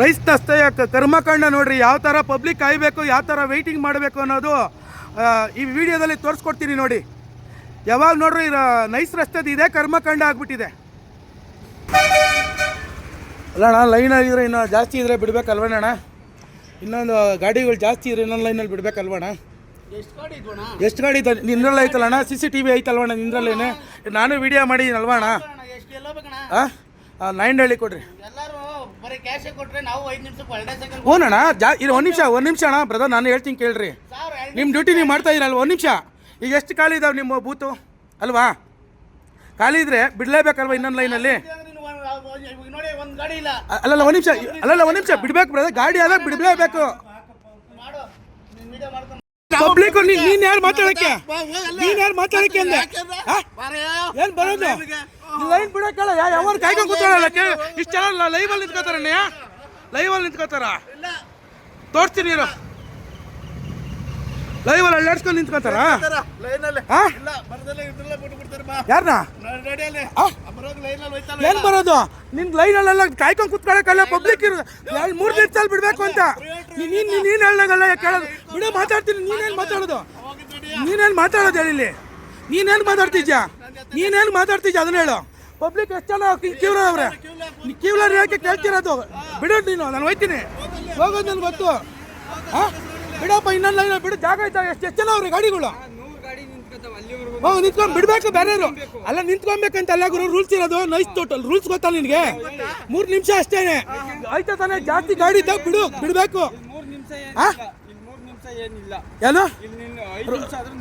Rice ತಸ್ತಯ ಕರ್ಮಕಾಂಡ ನೋಡ್ರಿ ಯಾವ ಥರ ಪಬ್ಲಿಕ್ ಕಾಯಬೇಕು ಯಾವ ಥರ ವೆಯ್ಟಿಂಗ್ ಮಾಡಬೇಕು ಅನ್ನೋದು ಈ ವಿಡಿಯೋದಲ್ಲಿ ತೋರಿಸ್ಕೊಡ್ತೀನಿ ನೋಡಿ. ಯಾವಾಗ ನೋಡ್ರಿ ನೈಸ್ ರಸ್ತೆದು ಇದೆ ಕರ್ಮಕಾಂಡ ಆಗ್ಬಿಟ್ಟಿದೆ. ಅಲ್ಲಣ್ಣ ಲೈನ್ ಆಗಿದ್ರೆ ಇನ್ನು ಜಾಸ್ತಿ ಇದ್ರೆ ಬಿಡ್ಬೇಕಲ್ವಣ್ಣ ಇನ್ನೊಂದು ಗಾಡಿಗಳು ಜಾಸ್ತಿ ಇದ್ರೆ ಇನ್ನೊಂದು ಲೈನಲ್ಲಿ ಬಿಡ್ಬೇಕಲ್ವಣ್ಣ? ಎಷ್ಟು ಗಾಡಿ ಇದ್ವಣ ಎಷ್ಟು ಗಾಡಿ ಇದೆ ನಿಂದ್ರಲ್ಲಿ ಐತಲ್ಲಣ್ಣ ಸಿ ಸಿ ಟಿ ವಿ ಐತಲ್ವಣ್ಣ ನಿಂದ್ರಲ್ಲೇನೆ? ನಾನು ವಿಡಿಯೋ ಮಾಡಿದ್ದೀನಲ್ವಣ್ಣ ಹಾಂ ನೈನ್ ಹೇಳಿ ಕೊಡ್ರಿ. ಎಲ್ಲರೂ ಅಣ್ಣ ಜಾ ಇದು ಒಂದು ನಿಮಿಷ ಒಂದು ನಿಮಿಷ ಅಣ್ಣ. ಬ್ರದರ್ ನಾನು ಹೇಳ್ತೀನಿ ಕೇಳ್ರಿ. ನಿಮ್ಮ ಡ್ಯೂಟಿ ನೀವು ಮಾಡ್ತಾ ಇರಲ್ವ? ಒಂದು ನಿಮಿಷ. ಈಗ ಎಷ್ಟು ಖಾಲಿ ಇದಾವೆ ನಿಮ್ಮ ಬೂತು ಅಲ್ವಾ? ಖಾಲಿ ಇದ್ರೆ ಬಿಡಲೇಬೇಕಲ್ವ ಇನ್ನೊಂದು ಲೈನಲ್ಲಿ ಅಲ್ಲಲ್ಲ ಒಂದು ನಿಮಿಷ ಅಲ್ಲಲ್ಲ ಒಂದು ನಿಮಿಷ. ಬಿಡ್ಬೇಕು ಬ್ರದರ್ ಗಾಡಿ ಆದಾಗ ಬಿಡಲೇಬೇಕು. ಪಬ್ಲಿಕ್ ನೀನ್ ಯಾರು ಮಾತಾಡಕ್ಕೆ? ನೀನ್ ಯಾರು ಮಾತಾಡಕ್ಕೆ ಅಂದೆ? ಆ? ಏನ್ ಬರೋದು? ಲೈನ್ ಬಿಡಕ್ಕಲ್ಲ ಯಾವ ಕಾಯ್ಕೊಂಡು ಕೂತಾರಲ್ಲ ಇಷ್ಟು ಜನ ಲೈವ್ ಅಲ್ಲಿ ನಿಂತ್ಕೋತಾರ ಲೈವ್ ಅಲ್ಲಿ ನಿಂತ್ಕೋತಾರ? ತೋರಿಸ್ತೀನಿ ಇರೋ. ಲೈವ್ ಅಲ್ಲಿ ಅಲ್ಲಾಡ್ಸ್ಕೊಂಡು ನಿಂತ್ಕೋತಾರ? ಯಾರನ್ನ ಏನ್ ಬರೋದು? ನಿನ್ ಲೈನ್ ಅಲ್ಲೆಲ್ಲ ಕಾಯ್ಕೊಂಡು ಕೂತ್ಕೊಳಕಲ್ಲ ಪಬ್ಲಿಕ್ ಇರೋದು ಮೂರು ನಿಮಿಷದಲ್ಲಿ ಬಿಡ್ಬೇಕು ಅಂತ. ನೀನ್ ನೀನ್ ಹೇಳ್ದಂಗಲ್ಲ ಕೇಳೋದು? ಬಿಡು ಮಾತಾಡ್ತೀನಿ. ನೀನೇನ್ ಮಾತಾಡೋದು? ನೀನೇನ್ ಮಾತಾಡೋದು ಹೇಳಿ ನೀನೇನ್ ಮಾತಾಡ್ತಿದ್ಯಾ? ನೀನೇನ್ ಮಾತಾಡ್ತೀಯ ಅದನ್ನ ಹೇಳು. ಪಬ್ಲಿಕ್ ಎಷ್ಟು ಜನ ಕ್ಯೂರ್ ಅವ್ರೆ? ಕ್ಯೂಲರ್ ಹೇಳಕ್ಕೆ ಕೇಳ್ತಿರೋದು? ಬಿಡು ನೀನು, ನಾನು ಹೋಯ್ತೀನಿ. ಹೋಗೋದು ನನ್ಗೆ ಗೊತ್ತು. ಹಾಂ ಬಿಡಪ್ಪ, ಇನ್ನೊಂದು ಬಿಡು. ಜಾಗ ಆಯ್ತಾ? ಎಷ್ಟು ಎಷ್ಟು ಜನ ಅವ್ರಿ ಗಾಡಿಗಳು? ಹ್ಞೂ ನಿಂತ್ಕೊಂಡು ಬಿಡಬೇಕು ಬೇರೆಯವರು. ಅಲ್ಲ, ನಿಂತ್ಕೊಬೇಕಂತ ಅಲ್ಲ ಗುರು ರೂಲ್ಸ್ ಇರೋದು. ನೈಸ್ ಟೋಟಲ್ ರೂಲ್ಸ್ ಗೊತ್ತಾ ನಿನಗೆ? ಮೂರು ನಿಮಿಷ ಅಷ್ಟೇನೆ. ಆಯ್ತಾ ತಾನೇ? ಜಾಸ್ತಿ ಗಾಡಿ ಇದ್ದಾಗ ಬಿಡು, ಬಿಡಬೇಕು. ಮೂರು ಏನು? ಐದು ನಿಮಿಷ ಆದ್ರೂ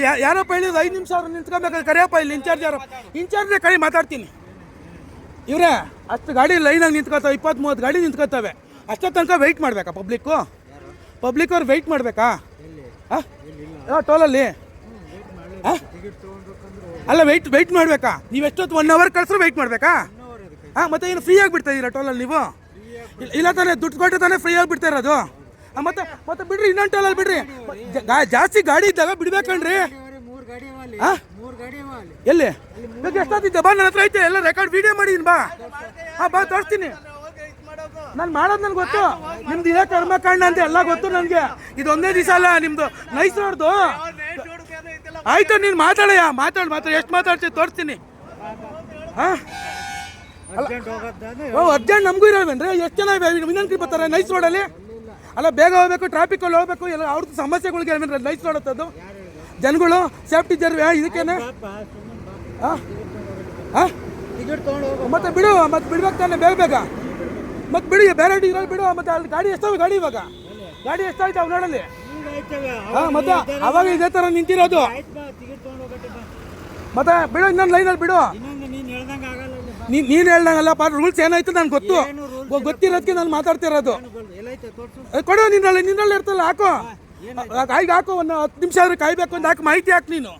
ಯಾ- ಯಾರಪ್ಪ ಹೇಳಿದ್ರು ಐದು ನಿಮಿಷ ಆದ್ರೂ ನಿಂತ್ಕೊಬೇಕಾ? ಕರಿಯಪ್ಪ ಇಲ್ಲಿ ಇನ್ಚಾರ್ಜ್ ಯಾರು? ಇನ್ಚಾರ್ಜ್ ಕೈ ಮಾತಾಡ್ತೀನಿ. ಇವರೇ ಅಷ್ಟು ಗಾಡಿ ಲೈನಾಗಿ ನಿಂತ್ಕೋತಾವೆ ಇಪ್ಪತ್ತ್ ಮೂವತ್ತು ಗಾಡಿ ನಿಂತ್ಕೋತವೆ. ಅಷ್ಟೋ ತನಕ ವೆಯ್ಟ್ ಮಾಡಬೇಕಾ ಪಬ್ಲಿಕ್ಕು ಪಬ್ಲಿಕ್ ಅವ್ರು ವೆಯ್ಟ್ ಮಾಡಬೇಕಾ? ಹಾಂ ಟೋಲಲ್ಲಿ? ಅಲ್ಲ? ವೆಯ್ಟ್ ವೆಯ್ಟ್ ಮಾಡಬೇಕಾ? ನೀವು ಎಷ್ಟೊತ್ತು ಒನ್ ಅವರ್ ಕಳಿಸ್ರು ವೆಯ್ಟ್ ಮಾಡಬೇಕಾ? ಹಾಂ ಮತ್ತೆ ಏನು ಫ್ರೀ ಆಗಿ ಬಿಡ್ತಾ ಇದ್ದೀರಾ ಟೋಲಲ್ಲಿ ನೀವು? ಇಲ್ಲ- ತಾನೆ, ದುಡ್ಡು ಕೊಟ್ಟರೆ ತಾನೇ ಫ್ರೀ ಆಗಿ ಬಿಡ್ತಾ ಇರೋದು. ಮತ್ತೆ ಮತ್ತೆ ಬಿಡ್ರಿ, ಇನ್ನೊಂದು ಟೋಲಲ್ಲಿ ಬಿಡ್ರಿ. ಜಾಸ್ತಿ ಗಾಡಿ ಇದ್ದಾಗ ಬಿಡ್ಬೇಕಣ್ರಿ ಎಲ್ಲಿ? ಇವಾಗ ಎಷ್ಟಾದಿದ್ದೆ ಬಾ ನನ್ನ ಹತ್ರ ಐತೆ, ಎಲ್ಲ ರೆಕಾರ್ಡ್ ವಿಡಿಯೋ ಮಾಡಿದೀನಿ ಬಾ. ಹಾಂ, ಬಾ, ತೋರಿಸ್ತೀನಿ. ನಾನು ಮಾಡೋದು ನನ್ಗೆ ಗೊತ್ತು. ನಿಮ್ದು ಇದೇ ಕರ್ಮಕಾಂಡ ಅಂತ ಎಲ್ಲ ಗೊತ್ತು ನನಗೆ. ಇದೊಂದೇ ದಿವಸ ಅಲ್ಲ, ನಿಮ್ದು ನೈಸ್ ನೋಡ್ದು ಆಯ್ತು, ನೀನು ಮಾತಾಡಯ್ಯ. ಮಾತಾಡು, ಮಾತಾಡಿ, ಎಷ್ಟು ಮಾತಾಡ್ತೀವಿ ತೋರಿಸ್ತೀನಿ. ಹಾಂ ಅರ್ಜೆಂಟ್ ನಮಗೂ ಇರೋವೇನ್ರಿ ಎಷ್ಟು ಜನ ವಿನಂತಿ ಬರ್ತಾರೆ ನೈಸ್ ರೋಡಲ್ಲಿ ಅಲ್ಲ? ಬೇಗ ಹೋಗ್ಬೇಕು ಟ್ರಾಫಿಕಲ್ಲಿ ಹೋಗ್ಬೇಕು ಎಲ್ಲ ಅವ್ರದ್ದು ಸಮಸ್ಯೆಗಳಿಗೆ ಏನಂದ್ರೆ ನೈಸ್ ರೋಡ್ ಹತ್ತದು? ಜನಗಳು ಸೇಫ್ಟಿ ಜರ್ವೆ ಇದಕ್ಕೇನೆ? ಮತ್ತೆ ಬಿಡು ಮತ್ತೆ ಬಿಡ್ಬೇಕು ತಾನೆ ಬೇಗ ಬೇಗ. ಮತ್ತೆ ಬಿಡಿ ಬೇರೆ ಇದ್ರಲ್ಲಿ ಬಿಡು ಮತ್ತೆ ಅಲ್ಲಿ ಗಾಡಿ ಎಷ್ಟಾವೆ ಗಾಡಿ ಇವಾಗ? ಗಾಡಿ ಎಷ್ಟಾಯ್ತು ಅವ್ರು ನೋಡಲ್ಲಿ ಹಾಂ ಮತ್ತೆ ಅವಾಗ ಇದೇ ಥರ ನಿಂತಿರೋದು. ಮತ್ತೆ ಬಿಡು ಇನ್ನೊಂದು ಲೈನಲ್ಲಿ ಬಿಡು. ನೀನು ನೀನು ಹೇಳ್ದಂಗಲ್ಲಪ್ಪ ರೂಲ್ಸ್ ಏನಾಯ್ತು ನನಗೆ ಗೊತ್ತು. ಗೊತ್ತಿರೋದಕ್ಕೆ ನಾನು ಮಾತಾಡ್ತಿರೋದು. ಕೊಡು ನಿನ್ನಲ್ಲಿ ನಿನ್ನಲ್ಲಿ ಇರ್ತಲ್ಲ ಹಾಕೋ. ಕಾಯ್ಗೆ ಹಾಕೋ ಒಂದು ಹತ್ತು ನಿಮಿಷ ಆದ್ರೆ ಕಾಯ್ಬೇಕು ಒಂದು ಹಾಕಿ ಮಾಹಿತಿ ಹಾಕಿ ನೀನು.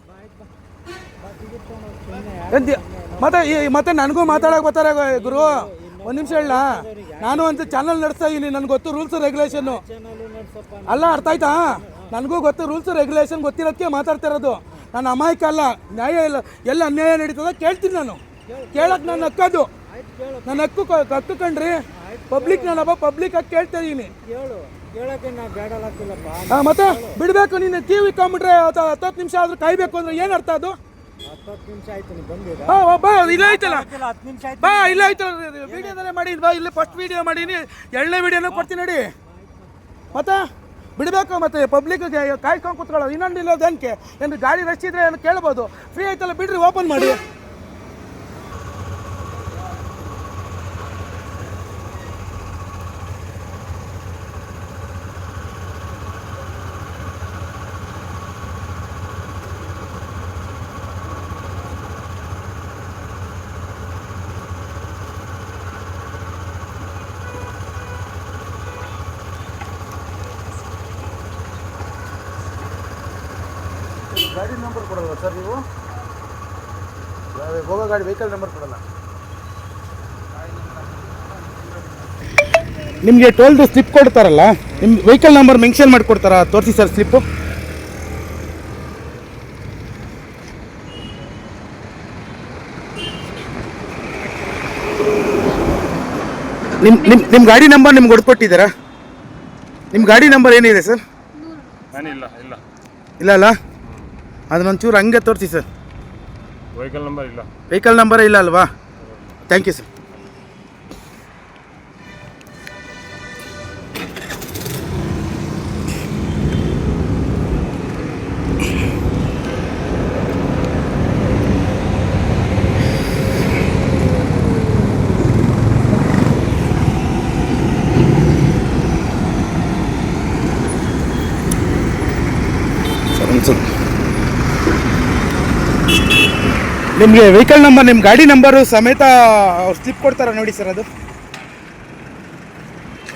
ಮತ್ತೆ ಈ- ಮತ್ತೆ ನನಗೂ ಮಾತಾಡೋಕೆ ಬರ್ತಾರೆ ಗುರು. ಒಂದು ನಿಮಿಷ ಹೇಳ ನಾನು ಅಂತ ಚಾನಲ್ ನಡೆಸ್ತಾ ಇದೀನಿ ನನಗೆ ಗೊತ್ತು ರೂಲ್ಸ್ ರೆಗ್ಯುಲೇಷನ್ನು ಅಲ್ಲ ಅರ್ಥ ಆಯ್ತಾ? ನನಗೂ ಗೊತ್ತು ರೂಲ್ಸ್ ರೆಗ್ಯುಲೇಷನ್ ಗೊತ್ತಿರೋದಕ್ಕೆ ಮಾತಾಡ್ತಿರೋದು. ನಾನು ಅಮಾಯಕ ಅಲ್ಲ ನ್ಯಾಯ ಇಲ್ಲ ಎಲ್ಲ ಅನ್ಯಾಯ ನಡೀತದ ಕೇಳ್ತೀನಿ ನಾನು. ಕೇಳಕ್ ನನ್ನ ಹಕ್ಕದು ನನ್ನ ಹಕ್ಕು ಹಕ್ಕು ಕಣ್ರಿ ಪಬ್ಲಿಕ್ ನಾನಪ್ಪ ಪಬ್ಲಿಕ್ ಆಗಿ ಕೇಳ್ತಾ ಇದೀನಿ. ಕೇಳು. ಕೇಳಕ್ಕೆ ನಾ ಬೇಡಲಾಗ್ತಿಲ್ಲಪ್ಪ ಆ, ಮತ್ತೆ ಬಿಡಬೇಕು ನೀನು ಕಿವಿ ಕಂಬಿಟ್ರೆ ಹತ್ತತ್ತು ನಿಮಿಷ ಆದ್ರೂ ಕಾಯ್ಬೇಕು ಅಂದ್ರೆ ಏನು ಅರ್ಥ ಅದು? ಹಾ ಬಾ ಇಲ್ಲ ಐತಲ್ಲ ಬಾ ಇಲ್ಲ ಐತಲ್ಲ ವಿಡಿಯೋದಲ್ಲೇ ಮಾಡಿ ಬಾ ಇಲ್ಲಿ ಫಸ್ಟ್ ವಿಡಿಯೋ ಮಾಡೀನಿ ಎರಡನೇ ವಿಡಿಯೋನು ಕೊಡ್ತೀನಿ ನೋಡಿ. ಮತ್ತೆ ಬಿಡಬೇಕು ಮತ್ತೆ ಪಬ್ಲಿಕ್ಗೆ ಕಾಯ್ಕೊಂಡು ಕೂತ್ಕೊಳ್ಳೋದು. ಇನ್ನೊಂದು ದನ್ಕೆ ಏನು ಗಾಡಿ ರಶ್ ಇದ್ರೆ ಏನು ಕೇಳ್ಬೋದು? ಫ್ರೀ ಆಯ್ತಲ್ಲ ಬಿಡ್ರಿ ಓಪನ್ ಮಾಡಿ. ಗಾಡಿ ನಂಬರ್ ಕೊಡಲ್ವಾ ಸರ್ ನೀವು? ಹೋಗೋ ಗಾಡಿ ವೆಹಿಕಲ್ ನಂಬರ್ ಕೊಡಲ್ಲ. ನಿಮಗೆ ಟೋಲ್ದು ಸ್ಲಿಪ್ ಕೊಡ್ತಾರಲ್ಲ ನಿಮ್ಮ ವೆಹಿಕಲ್ ನಂಬರ್ ಮೆನ್ಷನ್ ಮಾಡಿಕೊಡ್ತಾರಾ? ತೋರಿಸಿ ಸರ್ ಸ್ಲಿಪ್ಪು ನಿಮ್ಮ ನಿಮ್ಮ ನಿಮ್ಮ ಗಾಡಿ ನಂಬರ್ ನಿಮ್ಗೆ ಹೊಡ್ಕೊಟ್ಟಿದ್ದೀರಾ? ನಿಮ್ಮ ಗಾಡಿ ನಂಬರ್ ಏನಿದೆ ಸರ್? ಇಲ್ಲ ಇಲ್ಲ. ಇಲ್ಲ ಅಲ್ಲ? ಅದನ್ನೊಂಚೂರು ಹಂಗೆ ತೋರಿಸಿ ಸರ್. ವೆಹಿಕಲ್ ನಂಬರ್ ಇಲ್ಲ. ವೆಹಿಕಲ್ ನಂಬರೇ ಇಲ್ಲ ಅಲ್ವಾ? ಥ್ಯಾಂಕ್ ಯು ಸರ್ ಸರ್ ಒಂದು ಸ್ವಲ್ಪ ನಿಮಗೆ ವೆಹಿಕಲ್ ನಂಬರ್ ನಿಮ್ಮ ಗಾಡಿ ನಂಬರು ಸಮೇತ ಅವ್ರು ಸ್ಲಿಪ್ ಕೊಡ್ತಾರ ನೋಡಿ ಸರ್ ಅದು?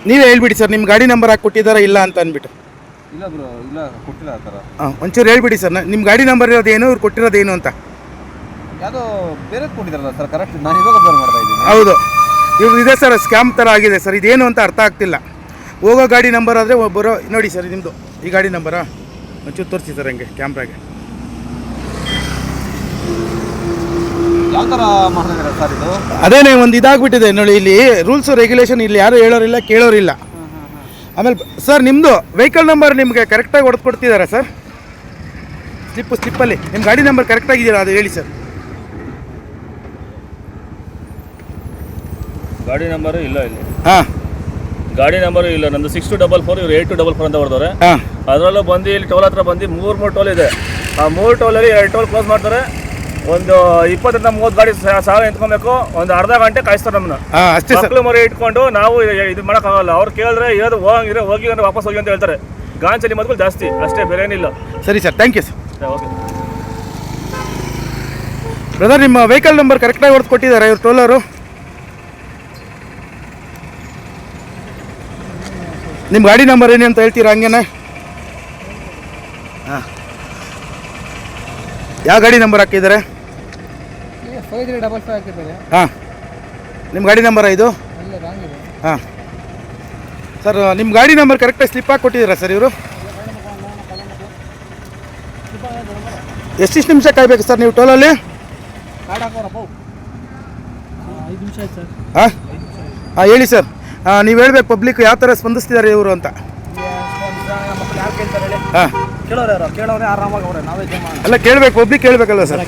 ನೀವೇ ಹೇಳ್ಬಿಡಿ ಸರ್ ನಿಮ್ಮ ಗಾಡಿ ನಂಬರ್ ಹಾಕಿ ಕೊಟ್ಟಿದ್ದಾರಾ ಇಲ್ಲ ಅಂತ ಅಂದ್ಬಿಟ್ಟು. ಇಲ್ಲ ಬ್ರೋ ಇಲ್ಲ ಕೊಟ್ಟಿಲ್ಲ ಆ ಥರ. ಹಾಂ ಒಂಚೂರು ಹೇಳ್ಬಿಡಿ ಸರ್ ನಿಮ್ಮ ಗಾಡಿ ನಂಬರ್ ಇರೋದೇನು ಇವ್ರು ಕೊಟ್ಟಿರೋದೇನು ಅಂತ? ಯಾವುದೋ ಬೇರೆ ಕೊಟ್ಟಿದ್ದಾರಲ್ಲ ಸರ್ ಕರೆಕ್ಟ್ ನಾನು ಇವಾಗ ಅಬ್ಸರ್ವ್ ಮಾಡ್ತಾ ಇದ್ದೀನಿ. ಹೌದು. ಇವ್ರು ಇದೆ ಸರ್ ಸ್ಕ್ಯಾಮ್ ಥರ ಆಗಿದೆ ಸರ್ ಇದೇನು ಅಂತ ಅರ್ಥ ಆಗ್ತಿಲ್ಲ. ಹೋಗೋ ಗಾಡಿ ನಂಬರ್ ಆದರೆ ಬರೋ ನೋಡಿ ಸರ್ ನಿಮ್ಮದು ಈ ಗಾಡಿ ನಂಬರಾ ಒಂಚೂರು ತೋರಿಸಿ ಸರ್ ಹಂಗೆ ಕ್ಯಾಮ್ರಾಗೆ ಯಾವ ಥರ ಮಾಡ್ತಾ ಸರ್ ಇದು? ಅದೇನೇ ಒಂದು ಇದಾಗ್ಬಿಟ್ಟಿದೆ ನೋಡಿ ಇಲ್ಲಿ ರೂಲ್ಸ್ ರೆಗ್ಯುಲೇಷನ್ ಇಲ್ಲಿ ಯಾರು ಹೇಳೋರಿಲ್ಲ ಕೇಳೋರಿಲ್ಲ. ಆಮೇಲೆ ಸರ್ ನಿಮ್ಮದು ವೆಹಿಕಲ್ ನಂಬರ್ ನಿಮಗೆ ಕರೆಕ್ಟಾಗಿ ಹೊಡೆದು ಕೊಡ್ತಿದ್ದಾರಾ ಸರ್? ಸ್ಲಿಪ್ಪು ಸ್ಲಿಪ್ಪಲ್ಲಿ ನಿಮ್ಮ ಗಾಡಿ ನಂಬರ್ ಕರೆಕ್ಟಾಗಿದ್ದೀರಾ ಅದು ಹೇಳಿ ಸರ್. ಗಾಡಿ ನಂಬರು ಇಲ್ಲ ಇಲ್ಲಿ. ಹಾಂ. ಗಾಡಿ ನಂಬರು ಇಲ್ಲ ನಂದು ಸಿಕ್ಸ್ ಟು ಡಬಲ್ ಫೋರ್ ಇವ್ರು ಏಟ್ ಟು ಡಬಲ್ ಫೋರ್ ಅಂತ ಹೊಡೆದವ್ರೆ. ಹಾಂ. ಅದರಲ್ಲೂ ಬಂದು ಇಲ್ಲಿ ಟೋಲ್ ಹತ್ರ ಬಂದು ಮೂರು ಮೂರು ಟೋಲ್ ಇದೆ. ಆ ಮೂರು ಟೋಲಲ್ಲಿ ಎರಡು ಟೋಲ್ ಕ್ಲೋಸ್ ಮಾಡ್ತಾರೆ. ಒಂದು ಇಪ್ಪತ್ತರಿಂದ ಮೂವತ್ತು ಗಾಡಿ ಸಾವಿರ ಸಾಲ ನಿಂತ್ಕೊಬೇಕು ಒಂದು ಅರ್ಧ ಗಂಟೆ ಕಾಯಿಸ್ತಾರೆ ನಮ್ಮನ್ನ. ಅಷ್ಟೇ ಸರ್. ಮರಿ ಇಟ್ಕೊಂಡು ನಾವು ಇದು ಮಾಡೋಕ್ಕಾಗಲ್ಲ. ಅವ್ರು ಕೇಳಿದ್ರೆ ಇರೋದು ಹೋಗಿದ್ರೆ ಹೋಗಿ ಅಂದ್ರೆ ವಾಪಸ್ ಹೋಗಿ ಅಂತ ಹೇಳ್ತಾರೆ. ಗಾಂಚಲಿ ಮದ್ಗಳು ಜಾಸ್ತಿ. ಅಷ್ಟೇ ಬೇರೆ ಏನಿಲ್ಲ ಸರಿ sir thank you sir okay brother ನಿಮ್ಮ ವೆಹಿಕಲ್ ನಂಬರ್ ಕರೆಕ್ಟಾಗಿ ಹೊಡೆದು ಕೊಟ್ಟಿದ್ದಾರೆ ಇವ್ರು ಟೋಲರು ನಿಮ್ಮ ಗಾಡಿ ನಂಬರ್ ಏನು ಅಂತ ಹೇಳ್ತೀರಾ ಹಂಗೇನೆ? ಹಾಂ. ಯಾವ ಗಾಡಿ ನಂಬರ್ ಹಾಕಿದ್ದಾರೆ? ಫೈವ್ ತ್ರೀ ಡಬಲ್ ಫೈವ್ ಹಾಕಿದ್ದಾರೆ ಹಾಂ. ನಿಮ್ಮ ಗಾಡಿ ನಂಬರ ಇದು? ಅಲ್ಲ ರಾಂಗ್ ಇದೆ ಹಾಂ. ಸರ್ ನಿಮ್ಮ ಗಾಡಿ ನಂಬರ್ ಕರೆಕ್ಟಾಗಿ ಸ್ಲಿಪ್ ಹಾಕಿ ಕೊಟ್ಟಿದ್ದೀರಾ ಸರ್ ಇವರು? ಎಷ್ಟಿಷ್ಟು ನಿಮಿಷ ಕಾಯ್ಬೇಕು ಸರ್ ನೀವು ಟೋಲಲ್ಲಿ ಕಾರ್ಡ್ ಹಾಕೋರಪ್ಪ ಐದು ನಿಮಿಷ ಆಯ್ತು ಸರ್. ಹಾಂ? ಹಾಂ ಹೇಳಿ ಸರ್. ಹಾಂ ನೀವು ಹೇಳ್ಬೇಕು ಪಬ್ಲಿಕ್ ಯಾವ ಥರ ಸ್ಪಂದಿಸ್ತಿದ್ದಾರೆ ಇವರು ಅಂತ. ಹಾಂ ಕೇಳೋರು ಯಾರು? ಕೇಳೋರೆ ಆರಾಮಾಗಿ ಅವ್ರೆ ನಾವೇ ಜಮಾ ಅಲ್ಲ ಕೇಳಬೇಕು ಪಬ್ಲಿಕ್ ಕೇಳಬೇಕಲ್ಲ ಸರ್.